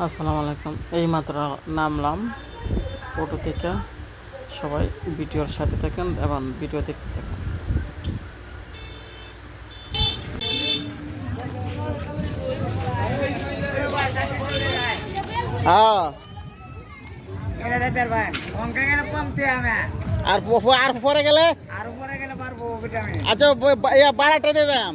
আসসালামু আলাইকুম। এইমাত্র নামলাম অটো থেকে। সবাই ভিডিওর সাথে থাকেন এবং ভিডিও দেখতে থাকেন। হ্যাঁ। আর পরে গেলে? আর উপরে গেলে পারব আচ্ছা ব- বারাটা দিয়ে দাম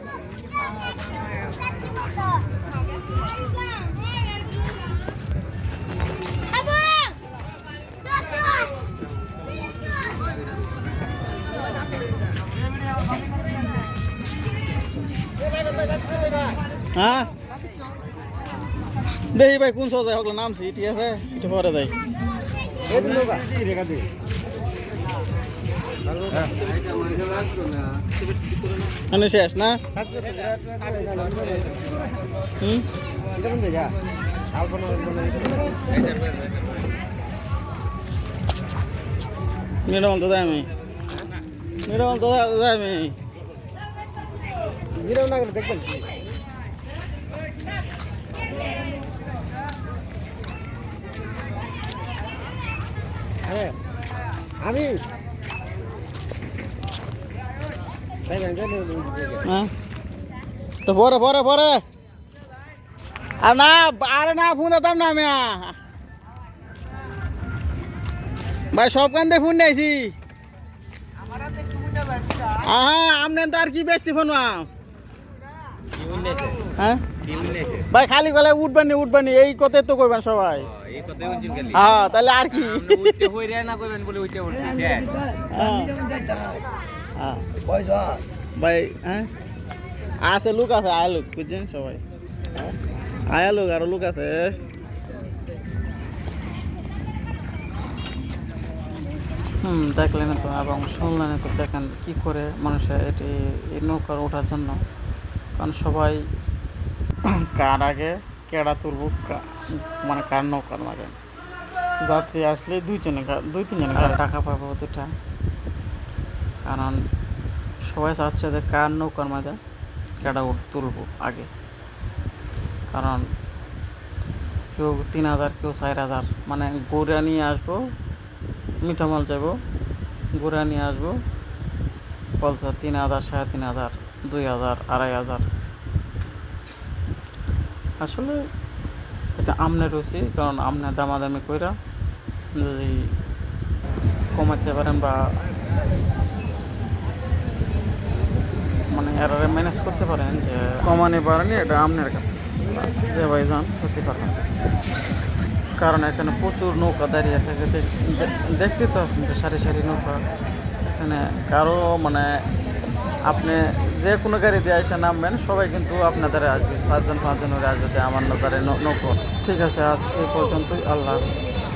হ্যাঁ দেখি ভাই, কোন সজায় হকলো নামছি ঠিক আছে একটু পরে দেয় মানে শেষ না? হুম? নিরমল তো দেয় আমি। আমি দেখবেন আমি হ্যাঁ তো পরে পরে পরে আর না আরে না ফোন দিতাম না আমি ভাই সব কান দিয়ে ফোন নিয়েছি হ্যাঁ আপনি তো আর কি বেশি ফোন হ্যাঁ? ভাই খালি গলে উঠবেনি উঠবেনি এই কথাই তো কইবেন সবাই। হ্যাঁ তাহলে আর কি? হ্যাঁ। হ্যাঁ। ভাই হ্যাঁ? আছে লোক আছে আয়া লোক বুঝছেন সবাই? আয়া লোক আরও লোক আছে। হুম দেখলেন তো এবং শুনলেন তো দেখেন কি করে মানুষের এটি এই নৌকার ওঠার জন্য। কারণ সবাই কার আগে কেড়া তুলব মানে কার নৌকার মাঝে। যাত্রী আসলে দুইজনে দুই তিনজনে টাকা পাবো দুটা। কারণ সবাই চাচ্ছে যে কার নৌকার মাঝে কেডা উঠ তুলবো আগে। কারণ কেউ তিন হাজার কেউ চার হাজার। মানে গড়া নিয়ে আসব মিঠামাল যাব গড়া নিয়ে আসব বলছে তিন হাজার সাড়ে তিন হাজার। দুই হাজার আড়াই হাজার। আসলে এটা আমনে রুচি কারণ আমনে দামাদামি কইরা যদি কমাতে পারেন বা মানে এরারে ম্যানেজ করতে পারেন যে কমানি পারেনি এটা আমনের কাছে। যে ভাই যান হতে পারবেন কারণ এখানে প্রচুর নৌকা দাঁড়িয়ে থাকে। দেখ- দেখতে তো আছেন যে সারি সারি নৌকা। এখানে কারও মানে আপনি যে কোনো গাড়ি দিয়ে এসে নামবেন, সবাই কিন্তু আপনাদের আসবে। সাতজন পাঁচজন করে আসবে আমার নজরে নৌকো ঠিক আছে আজকে এই পর্যন্তই। আল্লাহ হাফিজ।